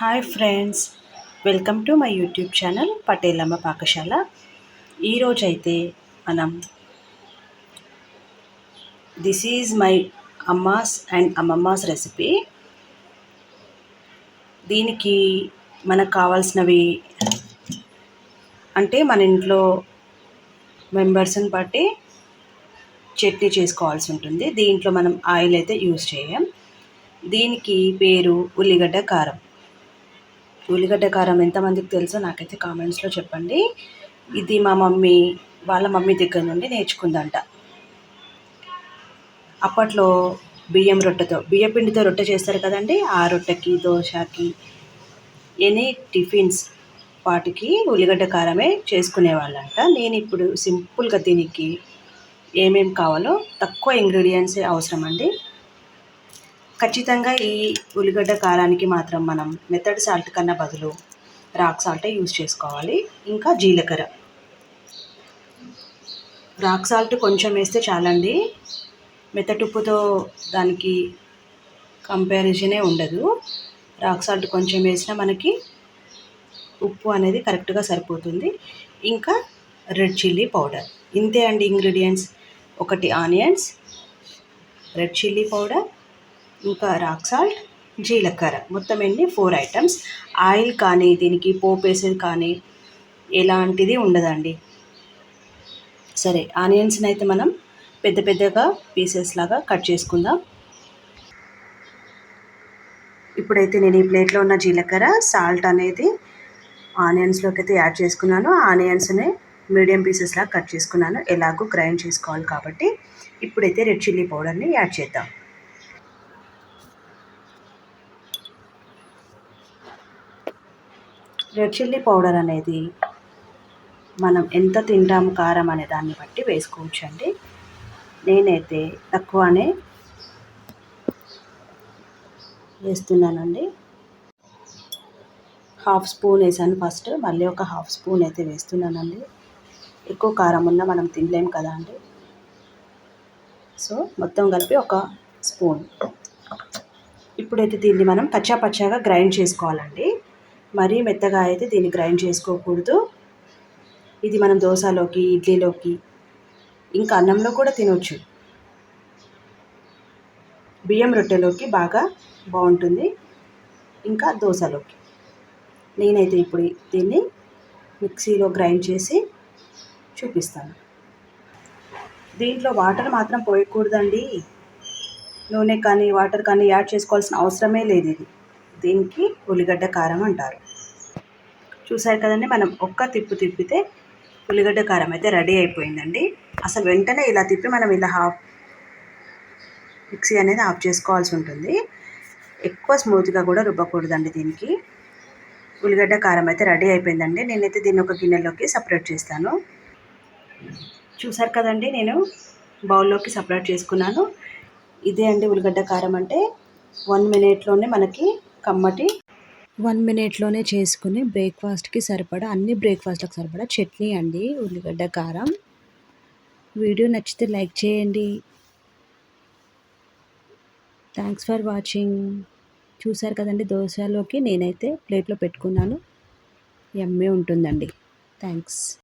Hi friends welcome to my YouTube channel Patelamma Pakashala. ఈరోజు అయితే మనం దిస్ ఈజ్ మై అమ్మాస్ అండ్ అమ్మమ్మాస్ రెసిపీ. దీనికి మనకు కావాల్సినవి అంటే మన ఇంట్లో మెంబర్స్ని బట్టి చట్నీ చేసుకోవాల్సి ఉంటుంది. దీంట్లో మనం ఆయిల్ అయితే యూజ్ చేయం. దీనికి పేరు ఉల్లిగడ్డ కారం. ఉల్లిగడ్డ కారం ఎంతమందికి తెలుసో నాకైతే కామెంట్స్లో చెప్పండి. ఇది మా మమ్మీ వాళ్ళ మమ్మీ దగ్గర నుండి నేర్చుకుందంట. అప్పట్లో బియ్యం రొట్టెతో బియ్యం పిండితో రొట్టె చేస్తారు కదండి ఆ రొట్టెకి దోశకి ఎనీ టిఫిన్స్ వాటికి ఉల్లిగడ్డ కారమే చేసుకునేవాళ్ళంట. నేను ఇప్పుడు సింపుల్గా దీనికి ఏమేమి కావాలో తక్కువ ఇంగ్రీడియంట్సే అవసరం అండి ఖచ్చితంగా ఈ ఉల్లిగడ్డ కారానికి మాత్రం మనం మెథడ్ సాల్ట్ కన్నా బదులు రాక్ సాల్టే యూజ్ చేసుకోవాలి. ఇంకా జీలకర్ర. రాక్ సాల్ట్ కొంచెం వేస్తే చాలండి. మెత్తటుప్పుతో దానికి కంపారిజనే ఉండదు. రాక్ సాల్ట్ కొంచెం వేసినా మనకి ఉప్పు అనేది కరెక్ట్గా సరిపోతుంది. ఇంకా రెడ్ చిల్లీ పౌడర్. ఇంతే అండి ఇంగ్రీడియంట్స్. ఒకటి ఆనియన్స్ రెడ్ చిల్లీ పౌడర్ ఇంకా రాక్ సాల్ట్ జీలకర్ర. మొత్తం ఎన్ని? Four items. ఆయిల్ కానీ దీనికి పోపేసేది కానీ ఎలాంటిది ఉండదండి. సరే ఆనియన్స్ని అయితే మనం పెద్ద పెద్దగా పీసెస్ లాగా కట్ చేసుకుందాం. ఇప్పుడైతే నేను ఈ ప్లేట్లో ఉన్న జీలకర్ర సాల్ట్ అనేది ఆనియన్స్లోకి అయితే యాడ్ చేసుకున్నాను. ఆనియన్స్ని మీడియం పీసెస్లా కట్ చేసుకున్నాను. ఎలాగో గ్రైండ్ చేసుకోవాలి కాబట్టి. ఇప్పుడైతే రెడ్ చిల్లీ పౌడర్ని యాడ్ చేద్దాం. రెడ్ చిల్లీ పౌడర్ అనేది మనం ఎంత తింటాం కారం అనే దాన్ని బట్టి వేసుకోవచ్చు అండి నేనైతే తక్కువనే వేస్తున్నానండి. హాఫ్ స్పూన్ వేసాను ఫస్ట్ మళ్ళీ ఒక హాఫ్ స్పూన్ అయితే వేస్తున్నానండి. ఎక్కువ కారం ఉన్నా మనం తినలేం కదా అండి. సో మొత్తం కలిపి ఒక స్పూన్. ఇప్పుడైతే దీన్ని మనం పచ్చా పచ్చాగా గ్రైండ్ చేసుకోవాలండి. మరీ మెత్తగా అయితే దీన్ని గ్రైండ్ చేసుకోకూడదు. ఇది మనం దోశలోకి ఇడ్లీలోకి ఇంకా అన్నంలో కూడా తినవచ్చు బియ్యం రొట్టెలోకి బాగా బాగుంటుంది. ఇంకా దోశలోకి. నేనైతే ఇప్పుడు దీన్ని మిక్సీలో గ్రైండ్ చేసి చూపిస్తాను. దీంట్లో వాటర్ మాత్రం పోయకూడదండి. నూనె కానీ వాటర్ కానీ యాడ్ చేసుకోవాల్సిన అవసరమే లేదు ఇది. దీనికి ఉల్లిగడ్డ కారం అంటారు. చూసారు కదండి మనం ఒక్క తిప్పు తిప్పితే ఉల్లిగడ్డ కారం అయితే రెడీ అయిపోయిందండి. అసలు వెంటనే ఇలా తిప్పి మనం ఇలా హాఫ్ మిక్సీ అనేది ఆఫ్ చేసుకోవాల్సి ఉంటుంది. ఎక్కువ స్మూత్గా కూడా రుబ్బకూడదండి దీనికి. ఉల్లిగడ్డ కారం అయితే రెడీ అయిపోయిందండి. నేనైతే దీన్ని ఒక గిన్నెలోకి సపరేట్ చేస్తాను. చూసారు కదండి నేను బౌల్లోకి సపరేట్ చేసుకున్నాను. ఇదే అండి ఉల్లిగడ్డ కారం అంటే వన్ మినిట్లోనే మనకి కమ్మటి. వన్ మినిట్లోనే చేసుకుని బ్రేక్ఫాస్ట్కి సరిపడా అన్ని బ్రేక్ఫాస్ట్లకు సరిపడా చట్నీ అండి ఉల్లిగడ్డ కారం. వీడియో నచ్చితే లైక్ చేయండి. Thanks for watching. చూసారు కదండి దోశలోకి నేనైతే ప్లేట్లో పెట్టుకున్నాను. ఎమ్మే ఉంటుందండి. థ్యాంక్స్.